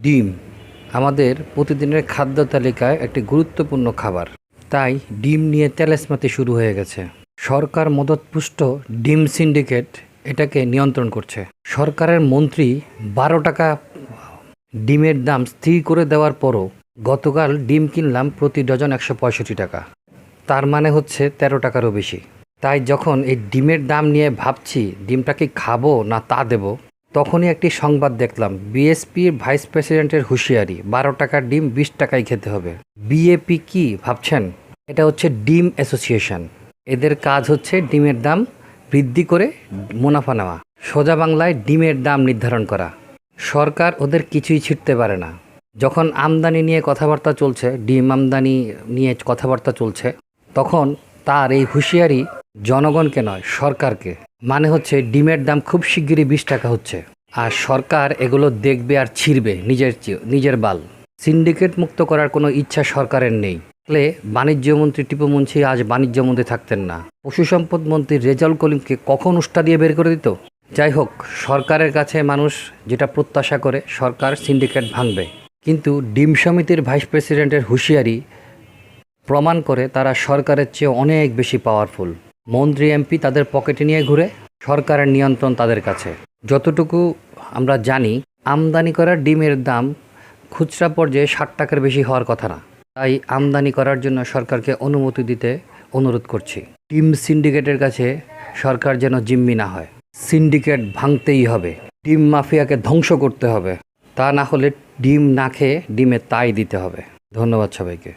ডিম আমাদের প্রতিদিনের খাদ্য তালিকায় একটি গুরুত্বপূর্ণ খাবার। তাই ডিম নিয়ে তেলেসমাতি শুরু হয়ে গেছে। সরকার মদতপুষ্ট ডিম সিন্ডিকেট এটাকে নিয়ন্ত্রণ করছে। সরকারের মন্ত্রী বারো টাকা ডিমের দাম স্থির করে দেওয়ার পরও গতকাল ডিম কিনলাম প্রতি ডজন একশো পঁয়ষট্টি টাকা। তার মানে হচ্ছে তেরো টাকারও বেশি। তাই যখন এই ডিমের দাম নিয়ে ভাবছি, ডিমটা কি খাব না তা দেব তখনই একটি সংবাদ দেখলাম, বিএসপির ভাইস প্রেসিডেন্টের হুঁশিয়ারি, বারো টাকার ডিম, বিশ টাকায় খেতে হবে। বিএপি কি ভাবছেন? এটা হচ্ছে ডিম অ্যাসোসিয়েশন। এদের কাজ হচ্ছে ডিমের দাম বৃদ্ধি করে মুনাফা নেওয়া, সোজা বাংলায় ডিমের দাম নির্ধারণ করা। সরকার ওদের কিছুই ছিটতে পারে না। যখন আমদানি নিয়ে কথাবার্তা চলছে, ডিম আমদানি নিয়ে কথাবার্তা চলছে, তখন তার এই হুঁশিয়ারি জনগণকে নয়, সরকারকে। মানে হচ্ছে ডিমের দাম খুব শিগগিরই বিশ টাকা হচ্ছে। আর সরকার এগুলো দেখবে আর ছিঁড়বে নিজের নিজের বাল। সিন্ডিকেট মুক্ত করার কোনো ইচ্ছা সরকারের নেই। ফলে বাণিজ্যমন্ত্রী টিপু মুন্সি আজ বাণিজ্যমন্ত্রী থাকতেন না। পশু সম্পদ মন্ত্রী রেজাউল করিমকে কখন উষ্টা দিয়ে বের করে দিত? যাই হোক, সরকারের কাছে মানুষ যেটা প্রত্যাশা করে, সরকার সিন্ডিকেট ভাঙবে। কিন্তু ডিম সমিতির ভাইস প্রেসিডেন্টের হুঁশিয়ারি প্রমাণ করে তারা সরকারের চেয়ে অনেক বেশি পাওয়ারফুল মন্ত্রী, এমপি তাদের পকেটে নিয়ে ঘুরে, সরকারের নিয়ন্ত্রণ তাদের কাছে। যতটুকু আমরা জানি, আমদানি করা ডিমের দাম খুচরা পর্যায়ে ষাট টাকার বেশি হওয়ার কথা না। তাই আমদানি করার জন্য সরকারকে অনুমতি দিতে অনুরোধ করছি। ডিম সিন্ডিকেটের কাছে সরকার যেন জিম্মি না হয়। সিন্ডিকেট ভাঙতেই হবে। ডিম মাফিয়াকে ধ্বংস করতে হবে। তা না হলে ডিম না খেয়ে ডিমে তাই দিতে হবে। ধন্যবাদ সবাইকে।